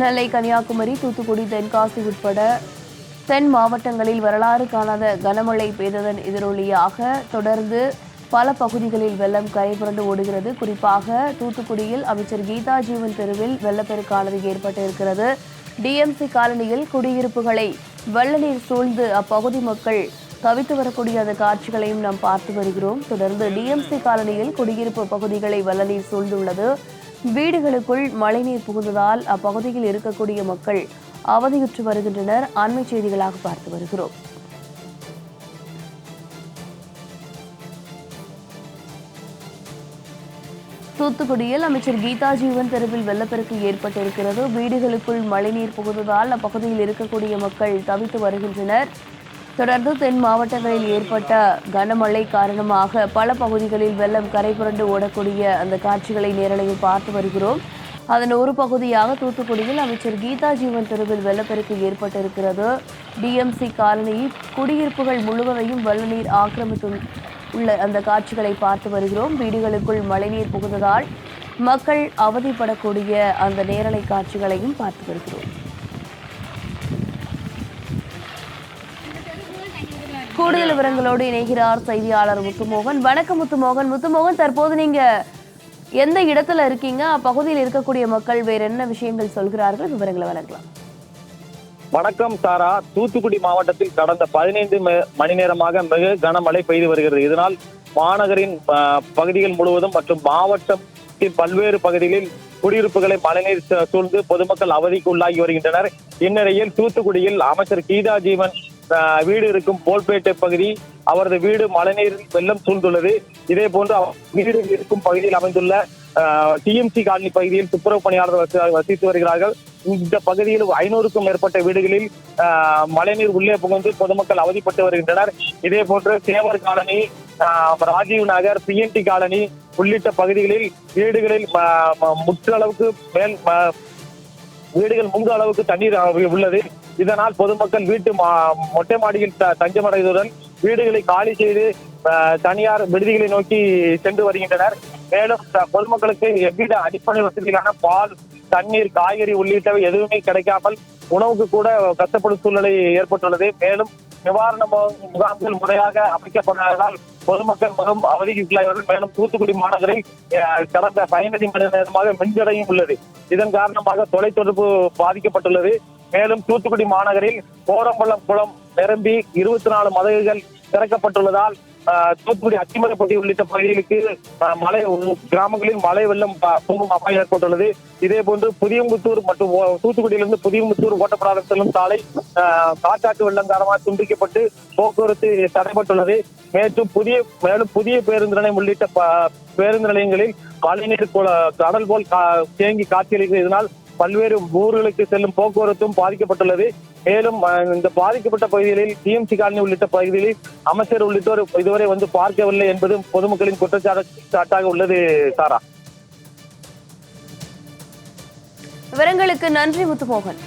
நெல்லை கன்னியாகுமரி தூத்துக்குடி தென்காசி உட்பட தென் மாவட்டங்களில் வரலாறு காணாத கனமழை பெய்ததன் எதிரொலியாக தொடர்ந்து பல பகுதிகளில் வெள்ளம் கரைபுரண்டு ஓடுகிறது. குறிப்பாக தூத்துக்குடியில் அமைச்சர் கீதா ஜீவன் தெருவில் வெள்ளப்பெருக்கானது ஏற்பட்டிருக்கிறது. டிஎம்சி காலனியில் குடியிருப்புகளை வெள்ள நீர் சூழ்ந்து அப்பகுதி மக்கள் தவித்து வரக்கூடிய அந்த காட்சிகளையும் நாம் பார்த்து வருகிறோம். தொடர்ந்து டிஎம்சி காலனியில் குடியிருப்பு பகுதிகளை வெள்ள நீர் சூழ்ந்துள்ளது. வீடுகளுக்குள் மழைநீர் புகுந்ததால் அப்பகுதியில் இருக்கக்கூடிய மக்கள் அவதியுற்று வருகின்றனர். அண்மை செய்திகளாக பார்த்து வருகிறோம். தூத்துக்குடியில் அமைச்சர் கீதா ஜீவன் தெருவில் வெள்ளப்பெருக்கு ஏற்பட்டிருக்கிறது. வீடுகளுக்குள் மழைநீர் புகுந்ததால் அப்பகுதியில் இருக்கக்கூடிய மக்கள் தவித்து வருகின்றனர். தொடர்ந்து தென் மாவட்டங்களில் ஏற்பட்ட கனமழை காரணமாக பல பகுதிகளில் வெள்ளம் கரை புரண்டு ஓடக்கூடிய அந்த காட்சிகளை நேரலையில் பார்த்து வருகிறோம். அதன் ஒரு பகுதியாக தூத்துக்குடியில் அமைச்சர் கீதா ஜீவன் தெருவில் வெள்ளப்பெருக்கு ஏற்பட்டிருக்கிறது. டிஎம்சி காலனியில் குடியிருப்புகள் முழுவதையும் வெள்ள நீர் ஆக்கிரமித்து உள்ள அந்த காட்சிகளை பார்த்து வருகிறோம். வீடுகளுக்குள் மழைநீர் புகுந்ததால் மக்கள் அவதிப்படக்கூடிய அந்த நேரலை காட்சிகளையும் பார்த்து வருகிறோம். கூடுதல் விவரங்களோடு இணைகிறார் செய்தியாளர் முத்துமோகன். வணக்கம் முத்துமோகன். முத்துமோகன் தற்போது நீங்க எந்த இடத்துல இருக்கீங்க? அப்பகுதியில் இருக்கக்கூடிய மக்கள் வேற என்ன விஷயங்கள் சொல்கிறார்கள்? விவரங்களை வழங்கலாம். வணக்கம் சாரா. தூத்துக்குடி மாவட்டத்தில் கடந்த பதினைந்து மணி நேரமாக மிக கனமழை பெய்து வருகிறது. இதனால் மாநகரின் பகுதிகள் முழுவதும் மற்றும் மாவட்டத்தின் பல்வேறு பகுதிகளில் குடியிருப்புகளை மழைநீர் சூழ்ந்து பொதுமக்கள் அவதிக்கு உள்ளாகி வருகின்றனர். இந்நிலையில் தூத்துக்குடியில் அமைச்சர் கீதா ஜீவன் வீடு இருக்கும் போல்பேட்டை பகுதி அவரது வீடு மழைநீர் வெள்ளம் சூழ்ந்துள்ளது. இதே போன்று வீடு இருக்கும் பகுதியில் அமைந்துள்ள டிஎம்சி காலனி பகுதியில் துப்புரவு பணியாளர்கள் வசித்து வருகிறார்கள். இந்த பகுதியில் ஐநூறுக்கும் மேற்பட்ட வீடுகளில் ஆஹ், மழைநீர் உள்ளே புகுந்து பொதுமக்கள் அவதிப்பட்டு வருகின்றனர். இதே போன்று சேவர் காலனி ஆஹ், ராஜீவ் நகர் பிஎன்டி காலனி உள்ளிட்ட பகுதிகளில் வீடுகளில் முற்றளவுக்கு மேல் ம- வீடுகள் முங்க அளவுக்கு தண்ணீர் உள்ளது. இதனால் பொதுமக்கள் வீட்டு மா- மொட்டை மாடியில் த- தஞ்சமடைவதுடன் வீடுகளை காலி செய்து தனியார் விடுதிகளை நோக்கி சென்று வருகின்றனர். மேலும் பொதுமக்களுக்கு எவ்வித அடிப்படை வசதிகளான பால் தண்ணீர் காய்கறி உள்ளிட்டவை எதுவுமே கிடைக்காமல் உணவுக்கு கூட கஷ்டப்படும் சூழ்நிலை ஏற்பட்டுள்ளது. மேலும் நிவாரண முகாம்கள் முறையாக அமைக்கப்படாததால் பொதுமக்கள் மிகவும் அவதிக்குள்ளார்கள் மேலும் தூத்துக்குடி மாநகரில் அஹ், கடந்த பதினைந்து மணி நேரமாக மின்தடையும் உள்ளது. இதன் காரணமாக தொலைத்தொடர்பு பாதிக்கப்பட்டுள்ளது. மேலும் தூத்துக்குடி மாநகரில் கோரம்பள்ளம் குளம் நிரம்பி இருபத்தி நாலு மதகுகள் திறக்கப்பட்டுள்ளதால் தூத்துக்குடி அத்திமலைப்பட்டி உள்ளிட்ட பகுதிகளுக்கு மலை கிராமங்களில் மழை வெள்ளம் ப- பொங்கும் அபாயம் ஏற்பட்டுள்ளது. இதே போன்று புதியமுத்தூர் மற்றும் ஓ- தூத்துக்குடியிலிருந்து புதியமுத்தூர் ஓட்டப்படாத செல்லும் சாலை காற்றாற்று வெள்ளம் காரணமாக துண்டிக்கப்பட்டு போக்குவரத்து தடைப்பட்டுள்ளது மேலும் புதிய மேலும் புதிய பேருந்து நிலையம் உள்ளிட்ட ப- பேருந்து நிலையங்களில் மழைநீர் கடல் போல் கா- தேங்கி காட்சியளிக்கிறது இதனால் பல்வேறு ஊர்களுக்கு செல்லும் போக்குவரத்தும் பாதிக்கப்பட்டுள்ளது. மேலும் அஹ், இந்த பாதிக்கப்பட்ட பகுதிகளில் டிஎம்சி காலனி உள்ளிட்ட பகுதிகளில் அமைச்சர் உள்ளிட்டோர் இதுவரை வந்து பார்க்கவில்லை என்பதும் பொதுமக்களின் குற்றச்சாட்டாக உள்ளது சாரா. விவரங்களுக்கு நன்றி முத்துமோகன்.